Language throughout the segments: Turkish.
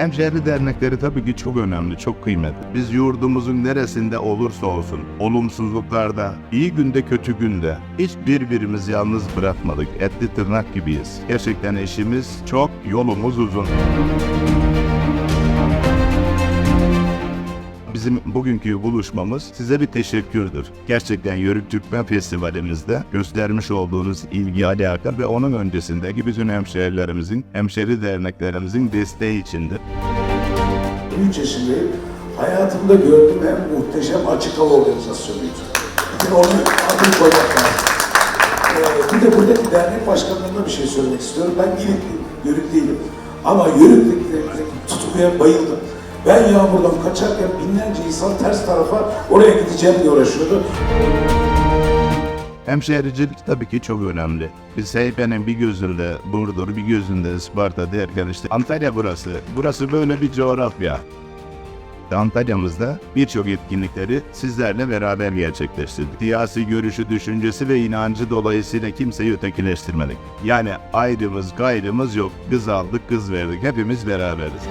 Hemşehri dernekleri tabii ki çok önemli, çok kıymetli. Biz yurdumuzun neresinde olursa olsun, olumsuzluklarda, iyi günde kötü günde hiç birbirimizi yalnız bırakmadık. Etli tırnak gibiyiz. Gerçekten eşimiz çok, yolumuz uzun. Bizim bugünkü buluşmamız size bir teşekkürdür. Gerçekten Yörük Türkmen Festivalimizde göstermiş olduğunuz ilgi, alaka ve onun öncesindeki bütün hemşehrilerimizin, hemşehri derneklerimizin desteği içindir. 3 yaşındayım. Hayatımda gördüğüm en muhteşem açık hava organizasyonuydu. Bir onu adını koymak lazım. Ee, bir de buradaki dernek başkanlarına bir şey söylemek istiyorum. Ben İlikliyim, Yörük değilim. Ama Yörük'teki tutkuya bayıldım. Ben yağmurdan kaçarken binlerce insan ters tarafa oraya gideceğim diye uğraşıyordu. Hemşehricilik tabii ki çok önemli. Biz Heybe'nin bir gözünde Burdur, bir gözünde Isparta derken işte Antalya burası. Burası böyle bir coğrafya. Antalya'mızda birçok etkinlikleri sizlerle beraber gerçekleştirdik. Siyasi görüşü, düşüncesi ve inancı dolayısıyla kimseyi ötekileştirmedik. Yani ayrımız, gayrımız yok. Kız aldık, kız verdik. Hepimiz beraberiz.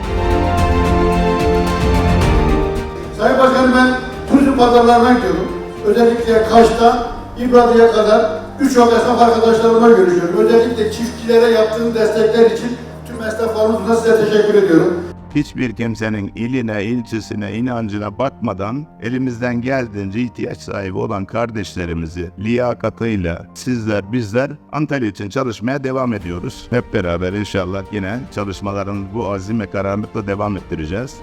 Pazarlarına gidiyorum. Özellikle Kaş'tan İbradi'ye kadar birçok esnaf arkadaşlarıma görüşüyorum. Özellikle çiftçilere yaptığım destekler için tüm esnaflarımıza size teşekkür ediyorum. Hiçbir kimsenin iline, ilçesine, inancına bakmadan elimizden geldiğince ihtiyaç sahibi olan kardeşlerimizi liyakatıyla sizler, bizler Antalya için çalışmaya devam ediyoruz. Hep beraber inşallah yine çalışmaların bu azim ve kararlılıkla devam ettireceğiz.